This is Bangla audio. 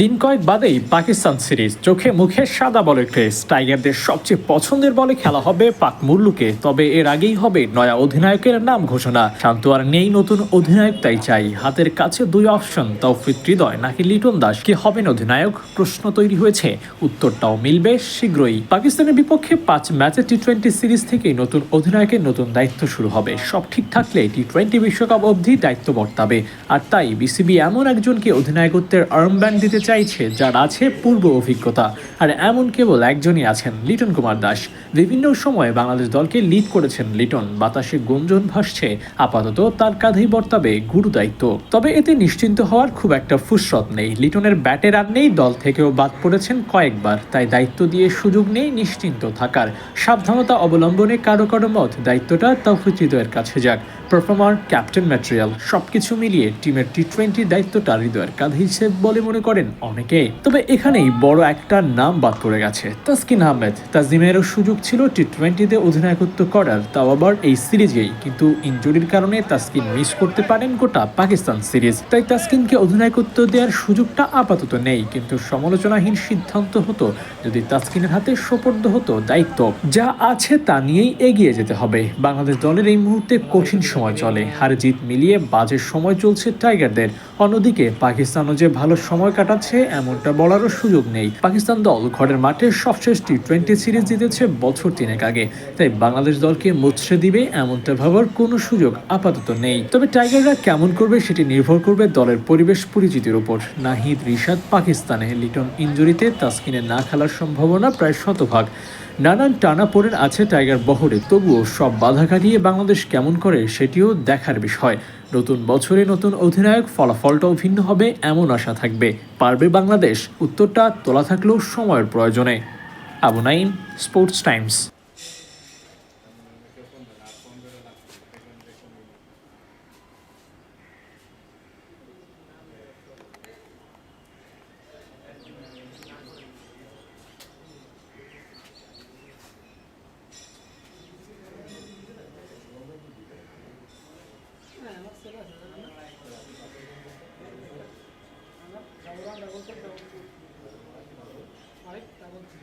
দিন কয়েক বাদেই পাকিস্তান সিরিজ চোখে মুখে সাদা বলের ক্রেজ। টাইগারদের সবচেয়ে পছন্দের বলে খেলা হবে পাক মুল্লুকে, তবে এর আগেই হবে নয়া অধিনায়কের নাম ঘোষণা। শান্ত আর নেই নতুন অধিনায়ক, তাই চাই হাতের কাছে দুই অপশন, তৌফিক হৃদয় নাকি লিটন দাস। কি হবেন অধিনায়ক? প্রশ্ন তৈরি হয়েছে, উত্তরটাও মিলবে শীঘ্রই। পাকিস্তানের বিপক্ষে পাঁচ ম্যাচে টি টোয়েন্টি সিরিজ থেকেই নতুন অধিনায়কের নতুন দায়িত্ব শুরু হবে। সব ঠিক থাকলে টি টোয়েন্টি বিশ্বকাপ অবধি দায়িত্ব বর্তাবে। আর তাই বিসিবি এমন একজনকে অধিনায়কত্বের আর্মব্যান্ড দিতে চাইছে যার আছে পূর্ব অভিজ্ঞতা। আর এমন কেবল একজনই আছেন লিটন কুমার দাস। বিভিন্ন সময়ে বাংলাদেশ দলকে লিড করেছেন লিটন। বাতাসে গুঞ্জন ভাসছে। আপাতত তার কাঁধেই বর্তাবে গুরু দায়িত্ব। তবে এতে নিশ্চিন্ত হওয়ার খুব একটা ফুসরত নেই। লিটনের ব্যাটে রান নেই, দল থেকেও বাদ পড়েছেন কয়েকবার। তাই দায়িত্ব দিয়ে সুযোগ নেই নিশ্চিন্ত থাকার। সাবধানতা অবলম্বনে কারও কারও মত দায়িত্বটা তৌফিক হৃদয়ের কাছে যাক। পারফর্মার, ক্যাপ্টেন ম্যাটেরিয়াল, সবকিছু মিলিয়ে টিমের টি টোয়েন্টি দায়িত্বটা হৃদয়ের কাঁধে হিসেবে বলে মনে করেন অনেকে। তবে এখানেই বড় একটা নাম বাদ পড়ে গেছে। তাসকিন আহমেদ। তাজিমেরও সুযোগ ছিল টি টোয়েন্টিতে অধিনায়কত্ব করার। তাও আবার এই সিরিজেই। কিন্তু ইনজুরির কারণে তাসকিন মিস করতে পারেন গোটা পাকিস্তান সিরিজ। তাই তাসকিনকে অধিনায়কত্ব দেওয়ার সুযোগটা আপাতত নেই। কিন্তু সমালোচনাহীন সিদ্ধান্ত হতো যদি তাসকিনের হাতে সোপর্দ হতো দায়িত্ব। যা আছে তা নিয়েই এগিয়ে যেতে হবে। বাংলাদেশ দলের এই মুহূর্তে কঠিন সময় চলে। হার জিত মিলিয়ে বাজে সময় চলছে টাইগারদের। অন্যদিকে পাকিস্তানও যে ভালো সময় কাটাচ্ছে এমনটা বলারও সুযোগ নেই। পাকিস্তান দল ঘরের মাঠে সবশেষ টি টোয়েন্টি সিরিজ জিতেছে বছর তিনেক আগে। তাই বাংলাদেশ দলকে মুছড়ে দিবে এমনটা ভাবার কোনো সুযোগ আপাতত নেই। তবে টাইগাররা কেমন করবে সেটি নির্ভর করবে দলের পরিবেশ পরিচিতির উপর। নাহিদ রিশাদ পাকিস্তানে লিটন ইঞ্জুরিতে তাসকিনে না খেলার সম্ভাবনা প্রায় শতভাগ। নানান টানাপোড়েন আছে টাইগার বহরে, তবুও সব বাধা কাটিয়ে বাংলাদেশ কেমন করে সেটিও দেখার বিষয়। নতুন বছরে নতুন অধিনায়ক ফলাফলটাও ভিন্ন হবে, এমন আশা থাকবে। পারবে বাংলাদেশ, উত্তরটা তোলা থাকলেও সময়ের প্রয়োজনে। Abu Naim Sports Times. আরেকটা বলছি